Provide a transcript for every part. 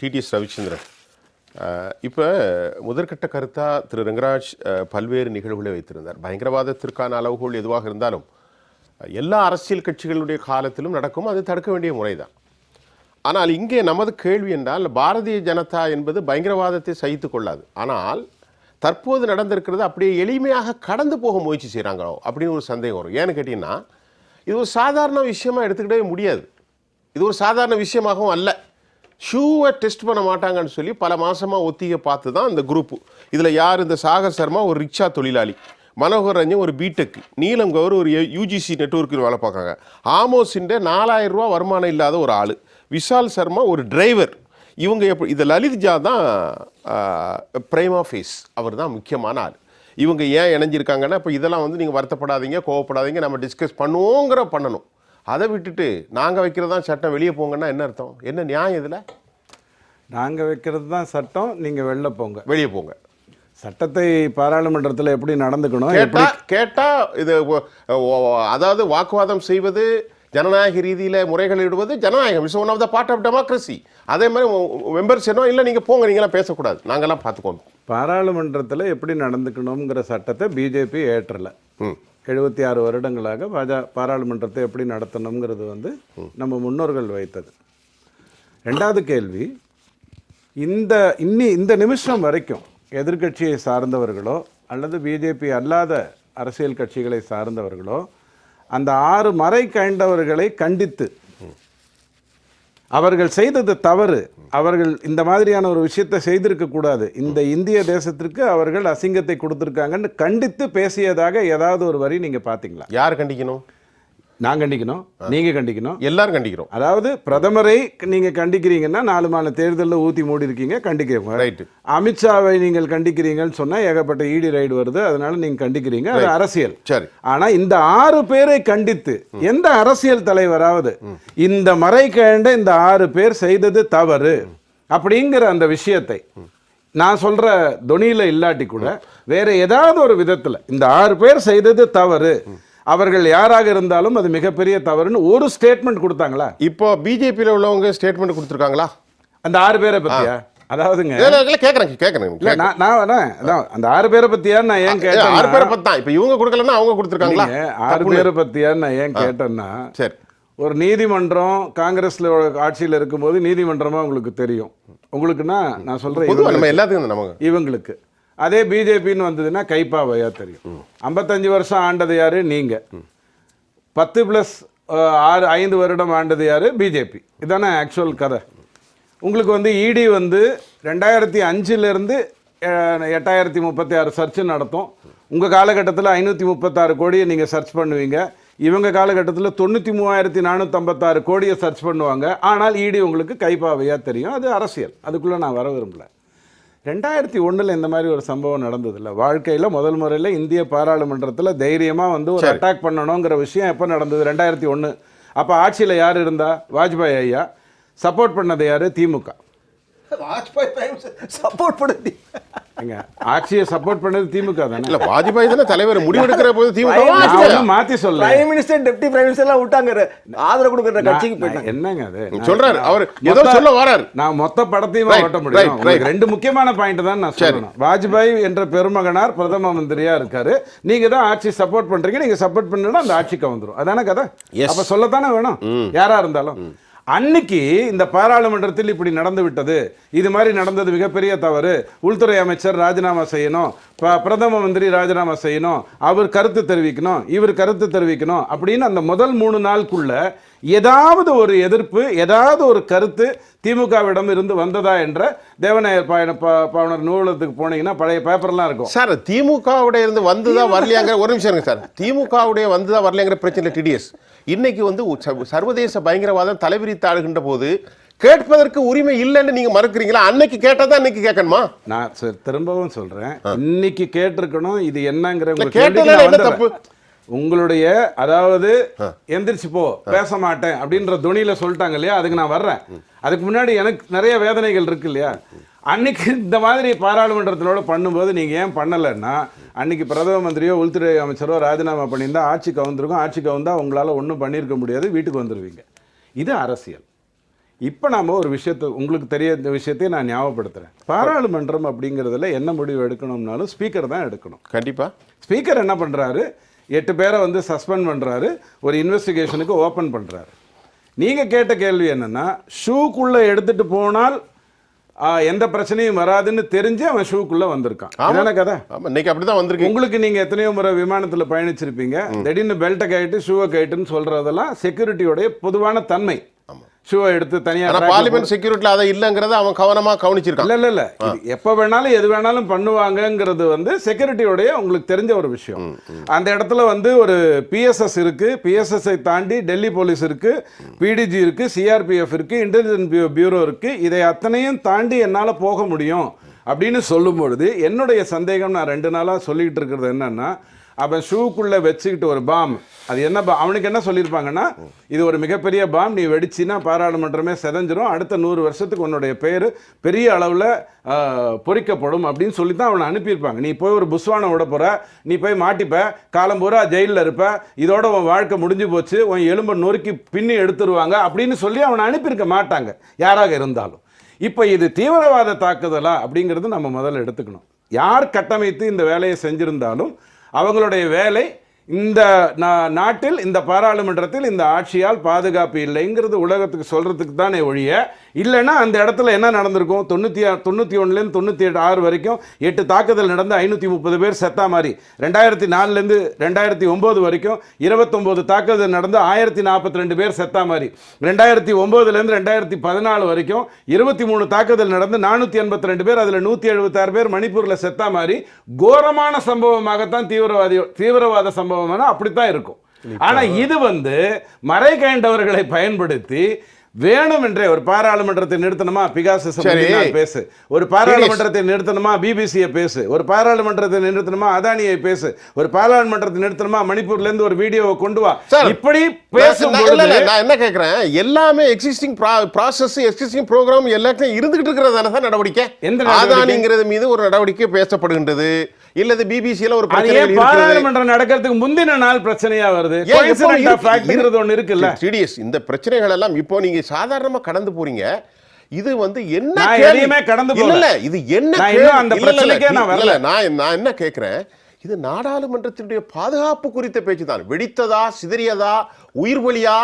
TDS Ravichandran. இப்போ முதற்கட்ட கருத்தாக திரு ரங்கராஜ் பல்வேறு நிகழ்வுகளை வைத்திருந்தார். பயங்கரவாதத்திற்கான அளவுகோல் எதுவாக இருந்தாலும் எல்லா அரசியல் கட்சிகளுடைய காலத்திலும் நடக்கும் அது தடுக்க வேண்டிய முறைதான். ஆனால் இங்கே நமது கேள்வி என்றால் பாரதிய ஜனதா என்பது பயங்கரவாதத்தை சகித்து கொள்ளாது. ஆனால் தற்போது நடந்திருக்கிறது அப்படியே எளிமையாக கடந்து போக முயற்சி செய்கிறாங்களோ அப்படின்னு ஒரு சந்தேகம் வரும். ஏன்னு கேட்டிங்கன்னா இது ஒரு சாதாரண விஷயமாக எடுத்துக்கிட்டே முடியாது. இது ஒரு சாதாரண விஷயமாகவும் அல்ல. ஷூவை டெஸ்ட் பண்ண மாட்டாங்கன்னு சொல்லி பல மாதமாக ஒத்திகை பார்த்து தான் இந்த குரூப்பு இதில் யார் இந்த சாகர் சர்மா ஒரு ரிக்ஷா தொழிலாளி. மனோகர் ரஞ்சன் ஒரு பிடெக் நீலம் கௌர் ஒரு யூஜிசி நெட்ஒர்க்கில் வேலை பார்க்குறாங்க. ஆமோசின்டே நாலாயிரம் ரூபா வருமானம் இல்லாத ஒரு ஆள். விஷால் சர்மா ஒரு டிரைவர் இவங்க எப்படி இது லலித் ஜா தான் பிரேமா ஃபேஸ் அவர் தான் முக்கியமான ஆள். இவங்க ஏன் இணைஞ்சிருக்காங்கன்னா இப்போ இதெல்லாம் வந்து நீங்கள் வருத்தப்படாதீங்க கோவப்படாதீங்க நம்ம டிஸ்கஸ் பண்ணுவோங்கிற பண்ணணும். அதை விட்டுட்டு நாங்கள் வைக்கிறது தான் சட்டம் வெளியே போங்கன்னா என்ன அர்த்தம்? என்ன நியாயம் இதில்? நாங்கள் வைக்கிறது தான் சட்டம் நீங்கள் வெளில போங்க. வெளியே போங்க. சட்டத்தை பாராளுமன்றத்தில் எப்படி நடந்துக்கணும் கேட்டா கேட்டா இது அதாவது வாக்குவாதம் செய்வது ஜனநாயக ரீதியில முறைகள் இடுவது ஜனநாயகம். Is one of the part of democracy அதே மாதிரி மெம்பர்ஸ் என்ன இல்லை நீங்கள் போங்க நீங்களாம் பேசக்கூடாது. நாங்கெல்லாம் பார்த்துக்கோங்க பாராளுமன்றத்தில் எப்படி நடந்துக்கணுங்கிற சட்டத்தை பிஜேபி ஏற்றலை. ம். எழுபத்தி ஆறு வருடங்களாக பாஜா பாராளுமன்றத்தை எப்படி நடத்தணுங்கிறது வந்து நம்ம முன்னோர்கள் வைத்தது. ரெண்டாவது கேள்வி இந்த இன்னி இந்த நிமிஷம் வரைக்கும் எதிர்க்கட்சியை சார்ந்தவர்களோ அல்லது பிஜேபி அல்லாத அரசியல் கட்சிகளை சார்ந்தவர்களோ அந்த ஆறு மறை கண்டவர்களை கண்டித்து அவர்கள் செய்தது தவறு. அவர்கள் இந்த மாதிரியான ஒரு விஷயத்தை செய்திருக்க கூடாது. இந்த இந்திய தேசத்திற்கு அவர்கள் அசிங்கத்தை கொடுத்துருக்காங்கன்னு கண்டித்து பேசியதாக ஏதாவது ஒரு வரி நீங்கள் பார்த்தீங்களா யார் கண்டிக்கணும்? நான் கண்டிக்கணும் நீங்க கண்டிக்கணும். எல்லாரும் கண்டிக்கிறோம். அதாவது பிரதமரை நீங்க கண்டிக்கிறீங்கன்னா நாலு மாநில தேர்தலில் ஊத்தி மூடி இருக்கீங்க கண்டிக்கிறீங்க ரைட்டு. அமித்ஷாவை நீங்கள் கண்டிக்கிறீங்கன்னு சொன்னா ஏகப்பட்ட இடி ரைடு வருது அதனால நீங்க கண்டிக்கிறீங்க அது அரசியல். சரி. ஆனா இந்த ஆறு பேரை கண்டித்து எந்த அரசியல் தலைவராவது இந்த மறை கண்ட இந்த ஆறு பேர் செய்தது தவறு அப்படிங்கிற அந்த விஷயத்தை நான் சொல்ற தொனியில இல்லாட்டி கூட வேற ஏதாவது ஒரு விதத்துல இந்த ஆறு பேர் செய்தது தவறு அவர்கள் யாராக இருந்தாலும் அது மிகப்பெரிய தவறுன்னு ஒரு ஸ்டேட்மெண்ட் கொடுத்தாங்களா? இப்போ பிஜேபியில் உள்ளவங்க ஸ்டேட்மெண்ட் கொடுத்துருக்காங்களா? அந்த ஆறு பேரை பத்தியா? அதாவதுங்க. கேட்குறேன் கேட்குறேன் நான் நான். அதான் அந்த ஆறு பேரை பத்தியா நான் ஏன் கேட்டேன் ஆறு பேரை தான் இப்போ இவங்க கொடுக்கலன்னா அவங்க கொடுத்துருக்காங்களா? ஆறு பேரை பத்தியா நான் ஏன் கேட்டேன்னா சரி. ஒரு நீதிமன்றம் காங்கிரஸ்ல ஆட்சியில் இருக்கும்போது நீதிமன்றமா உங்களுக்கு தெரியும். உங்களுக்குன்னா நான் இவங்களுக்கு- நம்ம எல்லாத்துக்கும் இவங்களுக்கு. அதே பிஜேபின்னு வந்ததுன்னா கைப்பாவையா தெரியும். ஐம்பத்தஞ்சு வருஷம் ஆண்டது யாரு? நீங்க. பத்து ப்ளஸ் ஆறு ஐந்து வருடம் ஆண்டது யாரு? பிஜேபி. இதானே ஆக்சுவல் கதை. உங்களுக்கு வந்து இடி வந்து ரெண்டாயிரத்தி அஞ்சுலேருந்து எட்டாயிரத்தி முப்பத்தி ஆறு சர்ச் நடத்தும். உங்கள் காலகட்டத்தில் ஐநூற்றி முப்பத்தாறு கோடியை நீங்கள் சர்ச் பண்ணுவீங்க. இவங்க காலகட்டத்தில் தொண்ணூற்றி மூவாயிரத்தி நானூற்றம்பத்தாறு கோடியை சர்ச் பண்ணுவாங்க. ஆனால் இடி உங்களுக்கு கைப்பாவையாக தெரியும். அது அரசியல். அதுக்குள்ளே நான் வர விரும்பல. ரெண்டாயிரத்தி ஒண்ணுல இந்த மாதிரி ஒரு சம்பவம் நடந்ததில்ல. வாழ்க்கையில் முதல் முறையில் இந்திய பாராளுமன்றத்தில் தைரியமாக வந்து ஒரு அட்டாக் பண்ணணுங்கிற விஷயம் எப்போ நடந்தது? ரெண்டாயிரத்தி ஒன்று அப்போ ஆட்சியில் யார் இருந்தா? வாஜ்பாய் ஐயா. சப்போர்ட் பண்ணது யார்? திமுக. வாஜ்பாய் பிரைம் சப்போர்ட் பண்ணுது. எங்க ஆட்சியை சப்போர்ட் பண்ணது திமுக தானே? இல்ல வாஜ்பாய் தானே தலைவர் முடிவெடுக்கிற போது திமுக மாத்தி சொல்ல prime minister deputy prime minister எல்லாம் விட்டாங்க ஆதரவு கொடுக்குற கட்சிக்கு போயிட்டாங்க. என்னங்க அது? நான் சொல்றாரு அவர் ஏதோ சொல்ல வராரு. நான் மொத்த படத்தையும் ஓட்ட முடியும். ரெண்டு முக்கியமான பாயிண்ட் தான் நான் சொல்லணும். வாஜ்பாய் என்ற பெருமகனார் பிரதம மந்திரியா இருக்காரு. நீங்க தான் ஆட்சி சப்போர்ட் பண்றீங்க. நீங்க சப்போர்ட் பண்ணா அந்த ஆட்சிக்கு வந்துரும். அதானே கதை. அப்ப சொல்லத்தானே வேணும். யாரா இருந்தாலும். அன்னைக்கு இந்த பாராளுமன்றத்தில் இப்படி நடந்து விட்டது. இது மாதிரி நடந்தது மிகப்பெரிய தவறு. உள்துறை அமைச்சர் ராஜினாமா செய்யணும். ப- பிரதம மந்திரி ராஜினாமா செய்யணும். அவர் கருத்து தெரிவிக்கணும். இவர் கருத்து தெரிவிக்கணும். அப்படின்னு அந்த முதல் மூணு நாளுக்குள்ள ஏதாவது ஒரு எதிர்ப்பு ஏதாவது ஒரு கருத்து திமுகவிடம் இருந்து வந்ததா என்ற தேவநாயர் பாயன ப- பாவனர் நூலகத்துக்கு போனீங்கன்னா பழைய பேப்பர்லாம் இருக்கும். சார் திமுகவுடைய இருந்து வந்துதா வரலையாங்கிற ஒரு நிமிஷம் இருங்க சார். திமுகவுடைய வந்துதா வரலையாங்கிற பிரச்சனை டிடிஎஸ் இன்னைக்கு வந்து சர்வதேச பயங்கரவாதம் தலைவிரித்து ஆளுகின்ற போது கேட்பதற்கு உரிமை இல்லைன்னு நீங்க மறுக்கிறீங்களா? அன்னைக்கு கேட்டதா இன்னைக்கு கேட்கணுமா? நான் திரும்பவும் சொல்றேன். இன்னைக்கு கேட்டிருக்கணும் இது என்னங்கிற கேட்டதுல என்ன. தப்பு? உங்களுடைய அதாவது எந்திரிச்சு போ பேச மாட்டேன் அப்படின்ற துணியில சொல்லிட்டாங்க இல்லையா? அதுக்கு நான் வர்றேன். அதுக்கு முன்னாடி எனக்கு நிறைய வேதனைகள் இருக்கு இல்லையா? அன்னைக்கு இந்த மாதிரி பாராளுமன்றத்திலோட பண்ணும்போது நீங்க ஏன் பண்ணலைன்னா அன்னைக்கு பிரதம மந்திரியோ உள்துறை அமைச்சரோ ராஜினாமா பண்ணியிருந்தா ஆட்சி கவுந்திருக்கும் ஆட்சி கவுந்தா உங்களால ஒன்றும் பண்ணியிருக்க முடியாது. வீட்டுக்கு வந்துருவீங்க. இது அரசியல். இப்போ நாம ஒரு விஷயத்தை உங்களுக்கு தெரிய இந்த விஷயத்தையும் நான் ஞாபகப்படுத்துறேன். பாராளுமன்றம் அப்படிங்கிறதுல என்ன முடிவு எடுக்கணும்னாலும் ஸ்பீக்கர் தான் எடுக்கணும். கண்டிப்பா. ஸ்பீக்கர் என்ன பண்றாரு? எட்டு பேரை வந்து சஸ்பெண்ட் பண்றாரு ஒரு இன்வெஸ்டிகேஷனுக்கு ஓபன் பண்றாரு. நீங்க கேட்ட கேள்வி என்னன்னா ஷூக்குள்ள எடுத்துட்டு போனால் எந்த பிரச்சனையும் வராதுன்னு தெரிஞ்சு அவன் ஷூக்குள்ள வந்திருக்கான். அதான கதை? இன்னைக்கு அப்படிதான் வந்திருக்கு. உங்களுக்கு நீங்க எத்தனையோ முறை விமானத்துல பயணிச்சிருப்பீங்க. திடீர்னு பெல்ட்டை கயிட்டு ஷூவை கயிட்டுன்னு சொல்றதெல்லாம் செக்யூரிட்டியோடைய பொதுவான தன்மை. ஷூவை எடுத்து தனியா ஆனா rack ல பார்லிமெண்ட் செக்யூரிட்டில அதை இல்லங்கறத அவன் கவனமா கவனிச்சிருக்கான். இல்ல இல்ல இல்ல. இது எப்ப வேணாலும் எது வேணாலும் பண்ணுவாங்கங்கிறது வந்து செக்யூரிட்டியோடைய உங்களுக்கு தெரிஞ்ச ஒரு விஷயம். அந்த இடத்துல வந்து ஒரு பிஎஸ்எஸ் இருக்கு. பிஎஸ்எஸ்ஐ தாண்டி டெல்லி போலீஸ் இருக்கு. பிடிஜி இருக்கு. சிஆர்பிஎஃப் இருக்கு. இன்டெலிஜென்ஸ் பியூரோ இருக்கு. இதை அத்தனையும் தாண்டி என்னால போக முடியும் அப்படின்னு சொல்லும் பொழுது என்னுடைய சந்தேகம் நான் ரெண்டு நாளா சொல்லிட்டு இருக்கிறது என்னன்னா அவன் ஷூக்குள்ளே வச்சுக்கிட்டு ஒரு பாம். அது என்ன பா அவனுக்கு என்ன சொல்லியிருப்பாங்கன்னா இது ஒரு மிகப்பெரிய பாம் நீ வெடிச்சின்னா பாராளுமன்றமே செதஞ்சிரும் அடுத்த நூறு வருஷத்துக்கு உன்னுடைய பேர் பெரிய அளவில் பொறிக்கப்படும் அப்படின்னு சொல்லி தான் அவனை அனுப்பியிருப்பாங்க. நீ போய் ஒரு புஸ்வானை விட போகிற நீ போய் மாட்டிப்ப காலம் பூரா ஜெயிலில் இருப்ப இதோட உன் வாழ்க்கை முடிஞ்சு போச்சு உன் எலும்பை நொறுக்கி பின்னி எடுத்துருவாங்க அப்படின்னு சொல்லி அவனை அனுப்பியிருக்க மாட்டாங்க யாராக இருந்தாலும். இப்போ இது தீவிரவாத தாக்குதலா அப்படிங்கிறது நம்ம முதல்ல எடுத்துக்கணும். யார் கட்டமைத்து இந்த வேலையை செஞ்சுருந்தாலும் அவங்களுடைய வேலை இந்த நா- நாட்டில் இந்த பாராளுமன்றத்தில் இந்த ஆட்சியால் பாதுகாப்பு இல்லைங்கிறது உலகத்துக்கு சொல்கிறதுக்கு தானே ஒழிய இல்லைன்னா அந்த இடத்துல என்ன நடந்திருக்கும்? தொண்ணூற்றி தொண்ணூற்றி ஒன்றுலேருந்து தொண்ணூற்றி எட்டு ஆறு வரைக்கும் எட்டு தாக்குதல் நடந்து ஐநூற்றி முப்பது பேர் செத்தா மாதிரி. ரெண்டாயிரத்தி நாலுலேருந்து ரெண்டாயிரத்தி ஒம்பது வரைக்கும் இருபத்தொம்போது தாக்குதல் நடந்து ஆயிரத்தி நாற்பத்தி ரெண்டு பேர் செத்தா மாதிரி. ரெண்டாயிரத்தி ஒம்போதுலேருந்து ரெண்டாயிரத்தி பதினாலு வரைக்கும் இருபத்தி மூணு தாக்குதல் நடந்து நானூற்றி எண்பத்தி ரெண்டு பேர் அதில் நூற்றி எழுபத்தாறு பேர் மணிப்பூரில் செத்தா மாதிரி. கோரமான சம்பவமாகத்தான் தீவிரவாதி தீவிரவாத சம்பவம்னா அப்படித்தான் இருக்கும். ஆனா இது வந்து மறை கைண்டவர்களை பயன்படுத்தி வேணுமென்றே ஒரு பாராளுமன்றத்தை நிறுத்தணுமா? பிகாசு சரி. பேசு. ஒரு பாராளுமன்றத்தை நிறுத்தணுமா? பிபிசியை பேசு. ஒரு பாராளுமன்றத்தை நிறுத்தணுமா? அதானியை பேசு. ஒரு பாராளுமன்றத்தை நிறுத்தணுமா? மணிப்பூர்ல இருந்து ஒரு வீடியோவை கொண்டு வா. இப்படி பேசும் நான் என்ன கேக்குறேன்? எல்லாமே எக்ஸிஸ்டிங் ப்ராசஸ் எக்ஸிஸ்டிங் ப்ரோக்ராம் எல்லாத்தையும் இருந்துகிட்டு இருக்கிறதான தான் நடவடிக்கை. எந்த? ஆதானிங்கிறது மீது ஒரு நடவடிக்கை பேசப்படுகின்றது. இல்லது பிபிசியில ஒரு பிரச்சனை பாராளுமன்றம் நடக்கிறதுக்கு முந்தின நாள் பிரச்சனையா வருது? ஒண்ணு இருக்குல்ல. TDS, இந்த பிரச்சனைகள் எல்லாம் இப்போ நீங்க சாதாரணமா கடந்து போறீங்க. இது வந்து என்ன? எதையுமே கடந்து இல்ல, இது என்ன அந்த பிரச்சனைக்கே நான் வரல. நான் நான் என்ன கேட்கிறேன் இது நாடாளுமன்றத்தினுடைய பாதுகாப்பு குறித்த பேச்சு தான் வெடித்ததா சிதறியதா உயிர் பலியா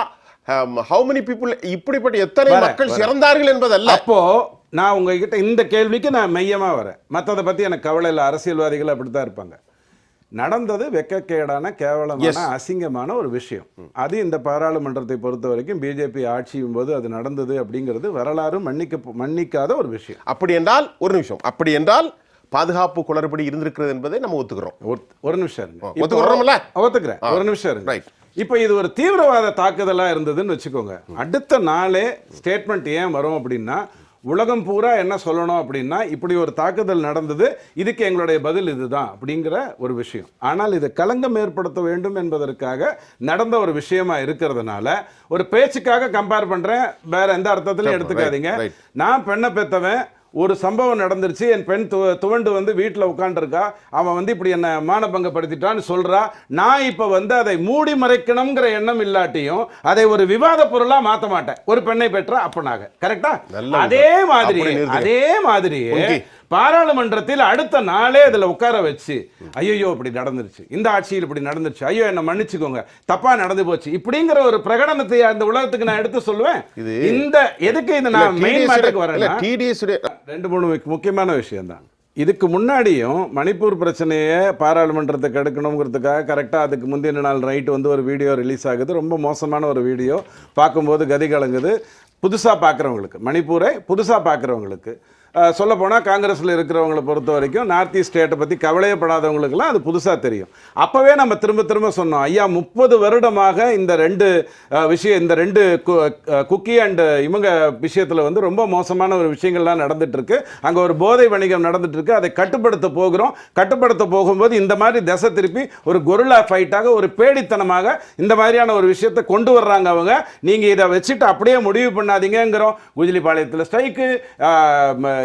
ஹவு many people இப்படிப்பட்ட எத்தனை மக்கள் வரேன். இறந்தார்கள் என்பதல்ல. அப்போ நான் உங்ககிட்ட இந்த கேள்விக்கு நான் மையமா வரேன். மற்றதை பத்தி எனக்கு கவலை இல்லை. அரசியல்வாதிகள் அப்படித்தான் இருப்பாங்க. நடந்தது வெக்கக்கேடான கேவலமான அசிங்கமான ஒரு விஷயம். அது இந்த பாராளுமன்றத்தை பொறுத்த வரைக்கும் பிஜேபி ஆட்சியும் போது அது நடந்தது அப்படிங்கிறது வரலாறு மன்னிக்க மன்னிக்காத ஒரு விஷயம். அப்படி என்றால் ஒரு நிமிஷம். அப்படி என்றால் பாதுகாப்பு குளறுபடி இருந்திருக்கிறது என்பதை நம்ம ஒத்துக்கிறோம். ஒரு- நிமிஷம் ஒத்துக்கிறோம்ல? ஒத்துக்கிறேன். ஒரு நிமிஷம் right. இப்போ இது ஒரு தீவிரவாத தாக்குதலா இருந்ததுன்னு வச்சுக்கோங்க. அடுத்த நாளே ஸ்டேட்மெண்ட் ஏன் வரும் அப்படின்னா உலகம் பூரா என்ன சொல்லணும் அப்படின்னா இப்படி ஒரு தாக்குதல் நடந்தது இதுக்கு எங்களுடைய பதில் இதுதான் அப்படிங்கிற ஒரு விஷயம். ஆனால் இது களங்கம் ஏற்படுத்த வேண்டும் என்பதற்காக நடந்த ஒரு விஷயமா இருக்கிறதுனால ஒரு பேச்சுக்காக கம்பேர் பண்றேன் வேற எந்த அர்த்தத்திலையும் Right, எடுத்துக்காதீங்க. நான் பெண்ணை பெத்தவன் ஒரு சம்பவம் நடந்துருச்சு. என் பெண் து துவண்டு வந்து வீட்டில் உட்காந்துருக்கா அவன் வந்து இப்படி என்ன மானபங்கப்படுத்திட்டான்னு சொல்றா. நான் இப்போ வந்து அதை மூடி மறைக்கணுங்கிற எண்ணம் இல்லாட்டியும் அதை ஒரு விவாத பொருளா மாத்த மாட்டேன். ஒரு பெண்ணை பெற்ற அப்பனாக. கரெக்டா? அதே மாதிரி. அதே மாதிரியே. பாராளுமன்றத்தில் அடுத்த நாளே அதுல உட்கார வச்சு ஐயோ இப்படி நடந்துருச்சு. இந்த ஆட்சியில் இப்படி நடந்துருச்சு. ஐயோ என்ன மன்னிச்சுக்கோங்க. தப்பா நடந்து போச்சு. இப்படிங்கிற ஒரு பிரகடனத்தை அந்த உலகத்துக்கு நான் எடுத்து சொல்லுவேன். இது- இந்த எதுக்கு இந்த நான் மெயின் மேட்டருக்கு வரேன் டிடிஎஸ் ரெண்டு மூணு முக்கிய- முக்கியமான விஷயம் தான் இதுக்கு முன்னாடியும் மணிப்பூர் பிரச்சனையை பாராளுமன்றத்துக்கு எடுக்கணுங்கிறதுக்காக கரெக்டாக அதுக்கு முந்தின நாள் நைட் வந்து ஒரு வீடியோ ரிலீஸ் ஆகுது. ரொம்ப மோசமான ஒரு வீடியோ. பார்க்கும்போது கதி கலங்குது. புதுசாக பார்க்குறவங்களுக்கு மணிப்பூரை புதுசாக பார்க்குறவங்களுக்கு சொல்ல போனால் காங்கிரஸில் இருக்கிறவங்களை பொறுத்த வரைக்கும் நார்த் ஈஸ்ட் ஸ்டேட்டை பற்றி கவலையப்படாதவங்களுக்குலாம் அது புதுசாக தெரியும். அப்போவே நம்ம திரும்ப திரும்ப சொன்னோம் ஐயா முப்பது வருடமாக இந்த ரெண்டு விஷயம் இந்த ரெண்டு கு- குக்கி அண்டு இவங்க விஷயத்தில் வந்து ரொம்ப மோசமான ஒரு விஷயங்கள்லாம் நடந்துகிட்ருக்கு அங்கே ஒரு போதை வணிகம் நடந்துகிட்ருக்கு அதை கட்டுப்படுத்த போகிறோம். கட்டுப்படுத்த போகும்போது இந்த மாதிரி திசை திருப்பி ஒரு கொருளா ஃபைட்டாக ஒரு பேடித்தனமாக இந்த மாதிரியான ஒரு விஷயத்தை கொண்டு வர்றாங்க அவங்க. நீங்கள் இதை வச்சுட்டு அப்படியே முடிவு பண்ணாதீங்கிறோம் குஜிலிபாளையத்தில் ஸ்ட்ரைக்கு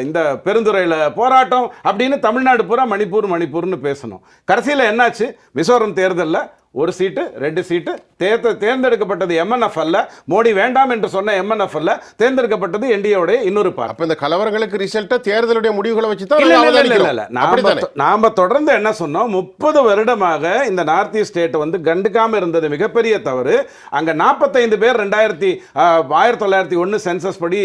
இந்த பெருந்துறையில் போராட்டம் அப்படின்னு தமிழ்நாடு பூரா மணிப்பூர் மணிப்பூர்னு பேசணும். கடைசியில் என்னாச்சு? மிசோரம் தேர்தலில் ஒரு சீட்டு ரெண்டு சீட்டு. தேர்ந்த தேர்ந்தெடுக்கப்பட்டது எம்என்எஃப் அல்ல. மோடி வேண்டாம் என்று சொன்ன எம்என்எஃப் அல்ல. தேர்ந்தெடுக்கப்பட்டது என்டிஏவுடைய இன்னொரு பார்ட் அப்ப இந்த கலவரங்களுக்கு ரிசல்ட்டை தேர்தலுடைய முடிவுகளை வச்சு தான் இல்ல, இல்ல, இல்ல. நாம நாம தொடர்ந்து என்ன சொன்னோம்? முப்பது வருடமாக இந்த நார்த் ஈஸ்ட் ஸ்டேட் வந்து கண்டுக்காம இருந்தது மிகப்பெரிய தவறு. அங்க 45 பேர் ரெண்டாயிரத்தி ஆயிரத்தி தொள்ளாயிரத்தி ஒன்று சென்சஸ் படி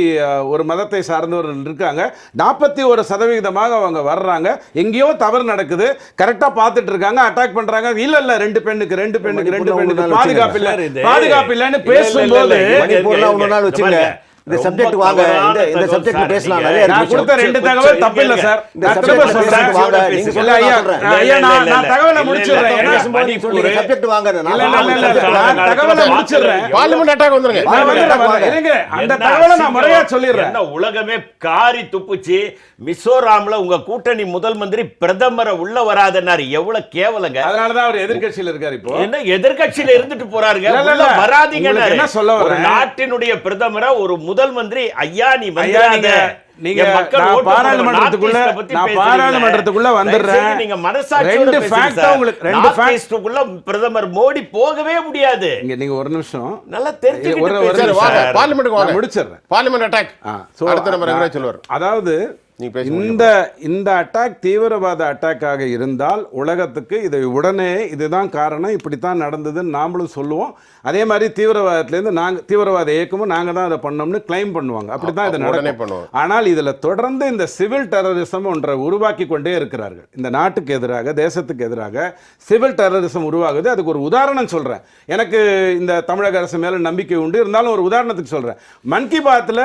ஒரு மதத்தை சார்ந்தவர்கள் இருக்காங்க. நாற்பத்தி ஒரு சதவிகிதமாக அவங்க வர்றாங்க. எங்கேயோ தவறு நடக்குது. கரெக்டா பார்த்துட்டு இருக்காங்க. அட்டாக் பண்றாங்க. இல்ல இல்ல ரெண்டு பெண்ணுக்கு. ரெண்டு பெண்ணுக்கு ரெண்டு பெண்ணுக்கு ஒரு நாள் பாதுகாப்பு இல்ல பாதுகாப்பு இல்லைன்னு இல்ல, இல்ல, இல்ல, பேசும்போது இல்ல, இல்ல, மணிப்பூர்ல இருங்க, ஒரு நாள். வச்சுங்க. இந்த subject வாங்க. இந்த- இந்த சார். பேசலாம். நிறைய நான். கொடுத்த ரெண்டு தகவல் தப்பு இல்ல. சார் இந்த சொல்றேன் வாங்க. நீங்க சொல்லுங்க, ஐயா ஐயா நான் நான் தகவலை முடிச்சிடுறேன் ஏன்னா subject வாங்க. நான். நான் தகவலை முடிச்சிடுறேன் பார்லிமெண்ட் அட்டாக் வந்துருங்க. இருங்க, அந்த தகவலை நான் முறையா சொல்லிடுறேன் என்ன உலகமே காரி துப்புச்சு மிசோராம்ல உங்க கூட்டணி முதல் மந்திரி பிரதமரை உள்ள வராதன்னாரு எவ்வளவு கேவலங்க அதனாலதான் அவர் எதிர்க்கட்சியில இருக்காரு இப்போ என்ன எதிர்க்கட்சியில இருந்துட்டு போறாருங்க. வராதீங்க என்ன சொல்ல? நாட்டினுடைய பிரதமரை ஒரு முதல் மந்திரி ஐயா நீ ஐயா வந்துடாத. நீங்க பாராளுமன்றத்துக்குள்ள நான். பாராளுமன்றத்துக்குள்ள வந்துடுறேன். நீங்க மனசாட்சியோட ரெண்டு சார். உங்களுக்கு ரெண்டு East-க்குள்ள பிரதமர் மோடி போகவே முடியாது. இங்க நீங்க ஒரு நிமிஷம். நல்லா தெரிஞ்சுக்கிட்டு வாங்க. பார்லிமெண்ட்டுக்கு வாங்க. முடிச்சிடுறேன். பார்லிமெண்ட் அட்டாக் so, அடுத்த நம்ம ரங்கராஜ் சொல்லுவார். அதாவது இந்த இந்த அட்டாக் தீவிரவாத அட்டாக்காக இருந்தால் உலகத்துக்கு இதை உடனே இதுதான் காரணம் இப்படித்தான் நடந்ததுன்னு நாமளும் சொல்லுவோம். அதே மாதிரி தீவிரவாதத்திலேருந்து நாங்க தீவிரவாத இயக்கமும் நாங்க தான் அதை பண்ணோம்னு கிளைம் பண்ணுவாங்க. அப்படித்தான் இது அப்ப உடனே நடக்கும். பண்ணுவாங்க. ஆனால் இதுல தொடர்ந்து இந்த சிவில் டெரரிசம் ஒன்றை உருவாக்கி கொண்டே இருக்கிறார்கள். இந்த நாட்டுக்கு எதிராக தேசத்துக்கு எதிராக சிவில் டெரரிசம் உருவாகுது. அதுக்கு ஒரு உதாரணம் சொல்றேன். எனக்கு இந்த தமிழக அரசு மேல நம்பிக்கை உண்டு. இருந்தாலும் ஒரு உதாரணத்துக்கு சொல்றேன். மன் கி பாத்ல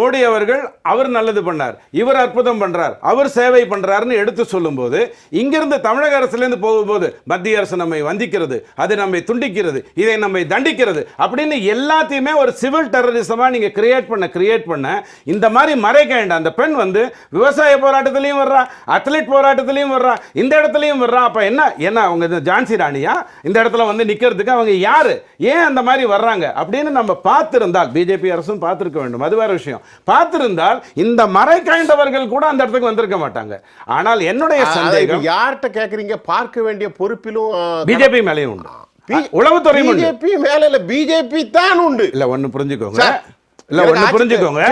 மோடி அவர்கள் அவர் நல்லது பண்ணார். இவர் அற்புதம் பண்றார். அவர் சேவை பண்றாருன்னு எடுத்து சொல்லும்போது இங்கிருந்து தமிழக அரசுலேருந்து போகும்போது மத்திய அரசு நம்மை வந்திக்கிறது அது நம்மை துண்டிக்கிறது இதை நம்மை தண்டிக்கிறது அப்படின்னு எல்லாத்தையுமே ஒரு சிவில் டெரரிசமாக நீங்கள் கிரியேட் பண்ண கிரியேட் பண்ண இந்த மாதிரி மறைக்க வேண்டாம் அந்த பெண் வந்து விவசாய போராட்டத்திலையும் வர்றா அத்லீட் போராட்டத்திலையும் வர்றா இந்த இடத்துலையும் வர்றா. அப்போ என்ன என்ன அவங்க இந்த ஜான்சி ராணியா? இந்த இடத்துல வந்து நிற்கிறதுக்கு அவங்க யார்? ஏன் அந்த மாதிரி வர்றாங்க? அப்படின்னு நம்ம பார்த்துருந்தால் பிஜேபி அரசும் பார்த்துருக்க வேண்டும். அது வேறு விஷயம். பார்த்துருந்தால் இந்த மறைக்காய்ந்தவர்கள் கூட அந்த இடத்துக்கு வந்திருக்க மாட்டாங்க. ஆனால் என்னுடைய சந்தேகம் யார்கிட்ட கேக்குறீங்க? பார்க்க வேண்டிய பொறுப்பிலும் பிஜேபி மேலேயும் உண்டு. உளவுத்துறை பிஜேபி மேல இல்ல பிஜேபி தான் உண்டு. இல்ல ஒண்ணு புரிஞ்சுக்கோங்க. இல்ல ஆட்சி- புரிஞ்சுக்கோங்க.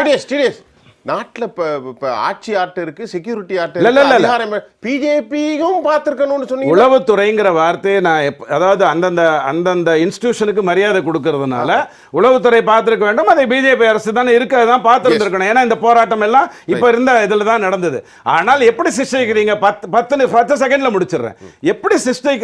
நாட்டுல இப்ப இப்ப ஆட்சி ஆட்டு இருக்கு செக்யூரிட்டி ஆட்டு இல்ல, இருக்கு பிஜேபியும் பார்த்திருக்கணும்னு சொன்னீங்க உளவுத்துறைங்கிற வார்த்தையை நான் எப்ப- அதாவது அந்தந்த அந்தந்த இன்ஸ்டிடியூஷனுக்கு மரியாதை கொடுக்கறதுனால உளவுத்துறை பார்த்திருக்க வேண்டும். அதை பிஜேபி அரசு தானே இருக்கிறதான் பார்த்துருந்துருக்கணும். ஏன்னா இந்த போராட்டம் எல்லாம் இப்ப இருந்த இதுல தான் நடந்தது. ஆனால் எப்படி சிஷ்டிக்கிறீங்க பத்து பத்து பத்து செகண்ட்ல முடிச்சிடுறேன். எப்படி சிஷ்டி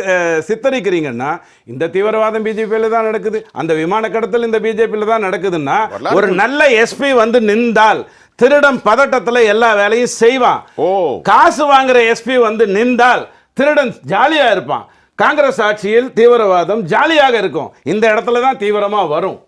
சித்தரிக்கிறீங்கன்னா இந்த தீவிரவாதம் பிஜேபியில தான் நடக்குது. அந்த விமான கடத்தல் இந்த பிஜேபியில தான் நடக்குதுன்னா ஒரு நல்ல எஸ்பி வந்து நின்றால் திருடன் பதட்டத்துல எல்லா வேலையும் செய்வான். ஓ. காசு வாங்குற எஸ்பி வந்து நின்றால் திருடன் ஜாலியா இருப்பான். காங்கிரஸ் ஆட்சியில் தீவிரவாதம் ஜாலியாக இருக்கும். இந்த இடத்துல தான் தீவிரமா வரும்.